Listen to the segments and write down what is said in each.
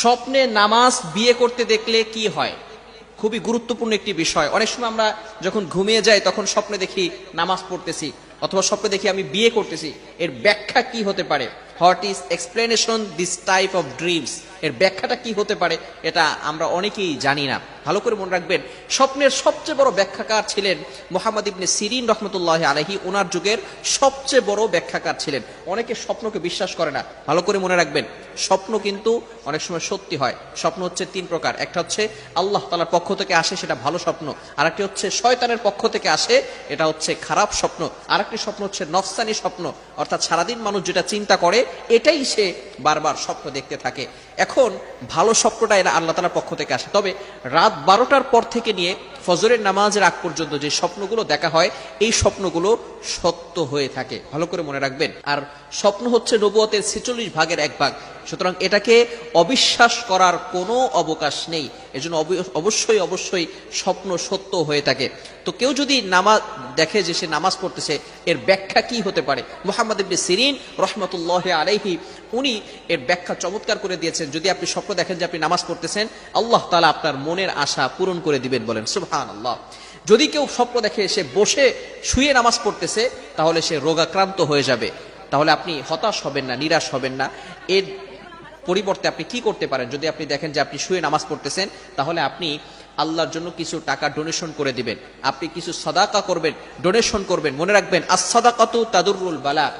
স্বপ্নে নামাজ বিয়ে করতে দেখলে কি হয়? খুবই গুরুত্বপূর্ণ একটি বিষয়। অনেক সময় আমরা যখন ঘুমিয়ে যাই, তখন স্বপ্নে দেখি নামাজ পড়তেছি, অথবা স্বপ্নে দেখি আমি বিয়ে করতেছি। এর ব্যাখ্যা কি হতে পারে? What is explanation this type of dreams এর ব্যাখ্যাটা কি হতে পারে? এটা আমরা অনেকেই জানি না। ভালো করে মনে রাখবেন, স্বপ্নের সবচেয়ে বড় ব্যাখ্যাকার ছিলেন মোহাম্মদ ইবনে সিরিন রহমতুল্লাহ আলহি ওনার যুগের সবচেয়ে বড় ব্যাখ্যাকার ছিলেন। অনেকে স্বপ্নকে বিশ্বাস করে না। ভালো করে মনে রাখবেন, স্বপ্ন কিন্তু অনেক সময় সত্যি হয়। স্বপ্ন হচ্ছে তিন প্রকার। একটা হচ্ছে আল্লাহ তালার পক্ষ থেকে আসে, সেটা ভালো স্বপ্ন। আরেকটি হচ্ছে শয়তানের পক্ষ থেকে আসে, এটা হচ্ছে খারাপ স্বপ্ন। আরেকটি স্বপ্ন হচ্ছে নফসানি স্বপ্ন। অর্থাৎ সারাদিন মানুষ যেটা চিন্তা করে এটাই সে বারবার স্বপ্ন দেখতে থাকে। এখন ভালো স্বপ্নটা এরা আল্লাহ তালার পক্ষ থেকে আসে। তবে রাত বারোটার পর থেকে নিয়ে ফজরের নামাজের আগ পর্যন্ত যে স্বপ্নগুলো দেখা হয়, এই স্বপ্নগুলো সত্য হয়ে থাকে। ভালো করে মনে রাখবেন। আর স্বপ্ন হচ্ছে নবুয়তের ছেচল্লিশ ভাগের এক ভাগ। সুতরাং এটাকে অবিশ্বাস করার কোনো অবকাশ নেই। এজন্য অবি- অবশ্যই অবশ্যই স্বপ্ন সত্য হয়ে থাকে। তো কেউ যদি নামাজ দেখে যে সে নামাজ পড়তেছে, এর ব্যাখ্যা কি হতে পারে? মোহাম্মদ ইবনে সিরিন রহমতুল্লাহ আলাইহি, উনি এর ব্যাখ্যা চমৎকার করে দিয়েছেন। যদি আপনি স্বপ্ন দেখেন যে আপনি নামাজ পড়তেছেন, আল্লাহ তালা আপনার মনের আশা পূরণ করে দিবেন বলেন সুবহান আল্লাহ যদি কেউ স্বপ্ন দেখে সে বসে শুয়ে নামাজ পড়তেছে, তাহলে সে রোগাক্রান্ত হয়ে যাবে। তাহলে আপনি হতাশ হবেন না, নিরাশ হবেন না। এর পরিবর্তে আপনি কি করতে পারেন? যদি আপনি দেখেন যে আপনি শুয়ে নামাজ পড়তেছেন, তাহলে আপনি আল্লাহর জন্য কিছু টাকা ডোনেশন করে দিবেন। আপনি কিছু সদাকা করবেন ডোনেশন করবেন। মনে রাখবেন আর সদাকাতু তাদুরুল বালা।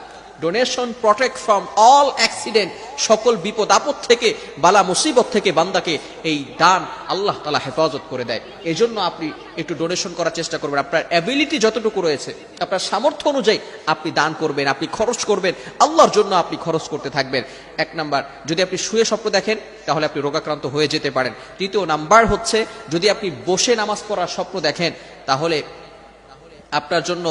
Donation protect from all accident সকল বিপদ আপদ থেকে, বালা মুসিবত থেকে বান্দাকে এই দান আল্লাহ তালা হেফাজত করে দেয়। এই জন্য আপনি একটু ডোনেশন করার চেষ্টা করবেন। আপনার অ্যাবিলিটি যতটুকু রয়েছে, আপনার সামর্থ্য অনুযায়ী আপনি দান করবেন, আপনি খরচ করবেন, আল্লাহর জন্য আপনি খরচ করতে থাকবেন। এক নাম্বার, যদি আপনি শুয়ে স্বপ্ন দেখেন, তাহলে আপনি রোগাক্রান্ত হয়ে যেতে পারেন। তৃতীয় নাম্বার হচ্ছে, যদি আপনি বসে নামাজ পড়ার স্বপ্ন দেখেন, তাহলে আপনার জন্য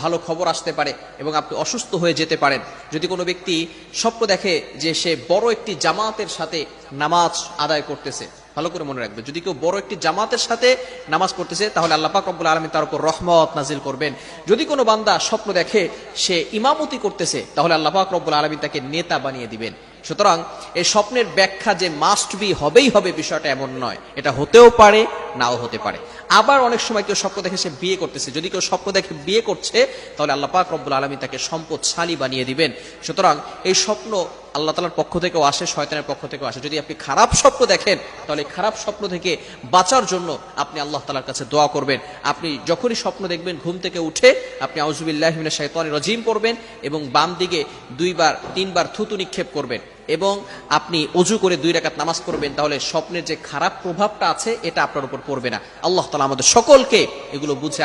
ভালো খবর আসতে পারে এবং আপনি অসুস্থ হয়ে যেতে পারেন। যদি কোনো ব্যক্তি স্বপ্ন দেখে যে সে বড় একটি জামাতের সাথে নামাজ আদায় করতেছে, ভালো করে মনে রাখবে। যদি কেউ বড় একটি জামাতের সাথে নামাজ পড়তেছে, তাহলে আল্লাহ রব্বুল আলমী তার উপর রহমত নাজিল করবেন। যদি কোনো বান্দা স্বপ্ন দেখে সে ইমামতি করতেছে, তাহলে আল্লাহ রব্বুল আলমী তাকে নেতা বানিয়ে দিবেন। সুতরাং এই স্বপ্নের ব্যাখ্যা যে মাস্ট বি হবেই হবে বিষয়টা এমন নয়। এটা হতেও পারে, নাও হতে পারে। আবার অনেক সময় কেউ স্বপ্ন দেখে সে বিয়ে করতেছে। যদি কেউ স্বপ্ন দেখে বিয়ে করছে, তাহলে আল্লাহ পাক রব্বুল আলমী তাকে সম্পদশালী বানিয়ে দিবেন। সুতরাং এই স্বপ্ন আল্লাহ তালার পক্ষ থেকেও আসে, শয়তানের পক্ষ থেকেও আসে। যদি আপনি খারাপ স্বপ্ন দেখেন, তাহলে খারাপ স্বপ্ন থেকে বাঁচার জন্য আপনি আল্লাহ তালার কাছে দোয়া করবেন। আপনি যখনই স্বপ্ন দেখবেন, ঘুম থেকে উঠে আপনি আউজুবিল্লাহমিনা শৈতান রজিম করবেন এবং বাম দিকে দুইবার, তিনবার থুতু নিক্ষেপ করবেন। এবং আপনি অজু করে দুই রাকাত নামাজ পড়বেন, তাহলে স্বপ্নের যে খারাপ প্রভাবটা আছে, এটা আপনার উপর পড়বে না। আল্লাহ তালা আমাদের সকলকে এগুলো বুঝে